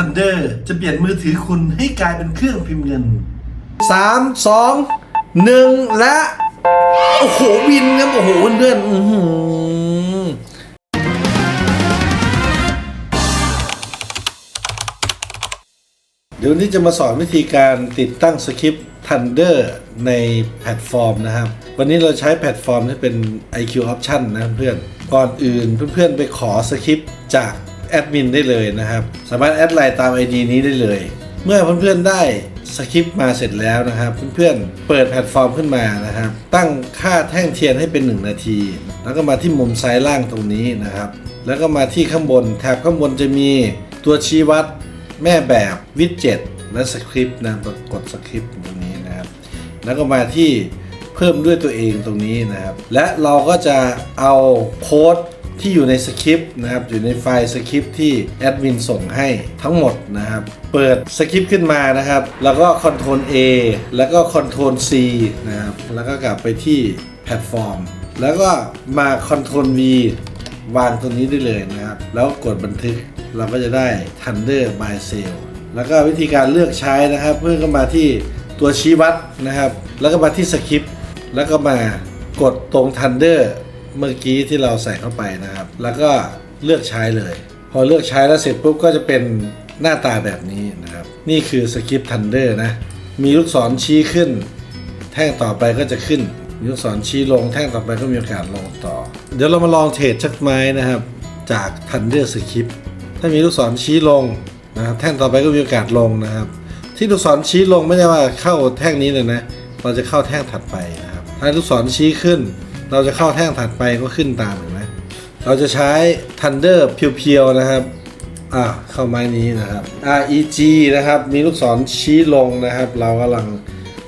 Thunder จะเปลี่ยนมือถือคุณให้กลายเป็นเครื่องพิมพ์เงิน3 2 1และ โอ้โห วินครับ โอ้โหเพื่อนๆอื้อหือเดี๋ยววันนี้จะมาสอนวิธีการติดตั้งสคริปต์ Thunder ในแพลตฟอร์มนะครับ วันนี้เราใช้แพลตฟอร์มที่เป็น IQ Option นะเพื่อนก่อนอื่นเพื่อนๆไปขอสคริปต์จาก แอดมินได้เลยนะครับ สามารถแอดไลน์ตาม ID นี้ได้เลย เมื่อเพื่อนๆได้สคริปต์มาเสร็จแล้วนะครับ เพื่อนๆเปิดแพลตฟอร์มขึ้นมานะครับ ตั้งค่าแท่งเทียนให้เป็น 1 นาที แล้วก็มาที่มุมซ้ายล่างตรงนี้นะครับ แล้วก็มาที่ข้างบนแถบข้างบนจะมีตัวชี้วัด แม่แบบวิดเจ็ตและสคริปต์นะกดสคริปต์ตรงนี้นะครับ แล้วก็มาที่เพิ่มด้วยตัวเองตรงนี้นะครับ และเราก็จะเอาโค้ด ที่อยู่ในสคริปต์นะครับอยู่ในไฟล์สคริปต์ที่แอดมินส่งให้ทั้งหมดนะครับ เปิดสคริปต์ขึ้นมานะครับ แล้วก็ Ctrl A แล้วก็ Ctrl C นะครับ แล้วก็กลับไปที่แพลตฟอร์ม แล้วก็มา Ctrl V วางตรงนี้ได้เลยนะครับ แล้วกดบันทึกเราก็จะได้ Thunder by Sale แล้วก็วิธีการเลือกใช้นะครับ เพื่อก็มาที่ตัวชี้วัดนะครับ แล้วก็มาที่สคริปต์แล้วก็มากดตรง Thunder เมื่อกี้ที่เราใส่เข้าไปนะครับ แล้วก็เลือกใช้เลย พอเลือกใช้แล้วเสร็จปุ๊บก็จะเป็นหน้าตาแบบนี้นะครับ นี่คือสคริปต์ Thunder นะ มีลูกศรชี้ขึ้น แท่งต่อไปก็จะขึ้น มีลูกศรชี้ลงแท่งต่อไปก็มีโอกาสลงต่อ เดี๋ยวเรามาลองเทรดชักไม้นะครับ จาก Thunder Script ถ้ามีลูกศรชี้ลงนะครับแท่งต่อไปก็มีโอกาสลงนะครับ ที่ลูกศรชี้ลงไม่ใช่ว่าเข้าแท่งนี้เลยนะ เราจะเข้าแท่งถัดไปนะครับ ถ้าลูกศรชี้ขึ้น เราจะเข้าแท่งถัดไปก็ขึ้นตามเห็นไหมเราจะใช้ Thunder เพียวๆนะครับอ่าเข้าไม้นี้นะครับ REG นะครับ มีลูกศรชี้ลงนะครับ เรากำลัง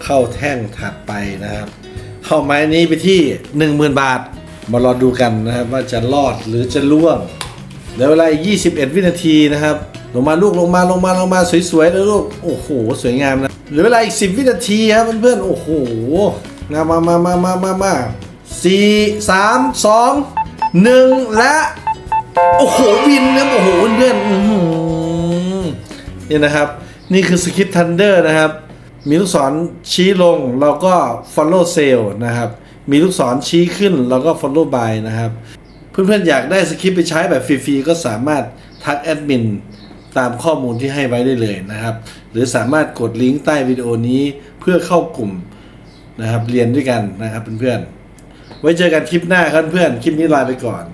เข้าแท่งถัดไปนะครับ เข้าไม้นี้ไปที่ 10,000 บาท มารอดูกันนะครับ ว่าจะรอดหรือจะล่วงเดี๋ยวเวลาอีก21 วินาทีนะครับ ลงมาลูกลงมาลงมาลงมาสวยๆแล้วลูกโอ้โห สวยงามนะเหลือเวลาอีก 10 วินาทีครับเพื่อนๆโอ้โหมามามามามามา มาสี่สามสองหนึ่งและ โอ้โหวินนะโอ้โหเพื่อนๆนี่นะครับ นี่คือสคริปต์ทันเดอร์นะครับ มีลูกศรชี้ลงเราก็ follow sale นะครับ มีลูกศรชี้ขึ้นเราก็ follow buy นะครับ เพื่อนๆอยากได้สคริปต์ไปใช้แบบฟรีๆก็สามารถทักแอดมินตามข้อมูลที่ให้ไว้ได้เลยนะครับ หรือสามารถกดลิงก์ใต้วิดีโอนี้เพื่อเข้ากลุ่มนะครับเรียนด้วยกันนะครับเพื่อนๆ ไว้เจอกันคลิปหน้าครับเพื่อน คลิปนี้ลาไปก่อน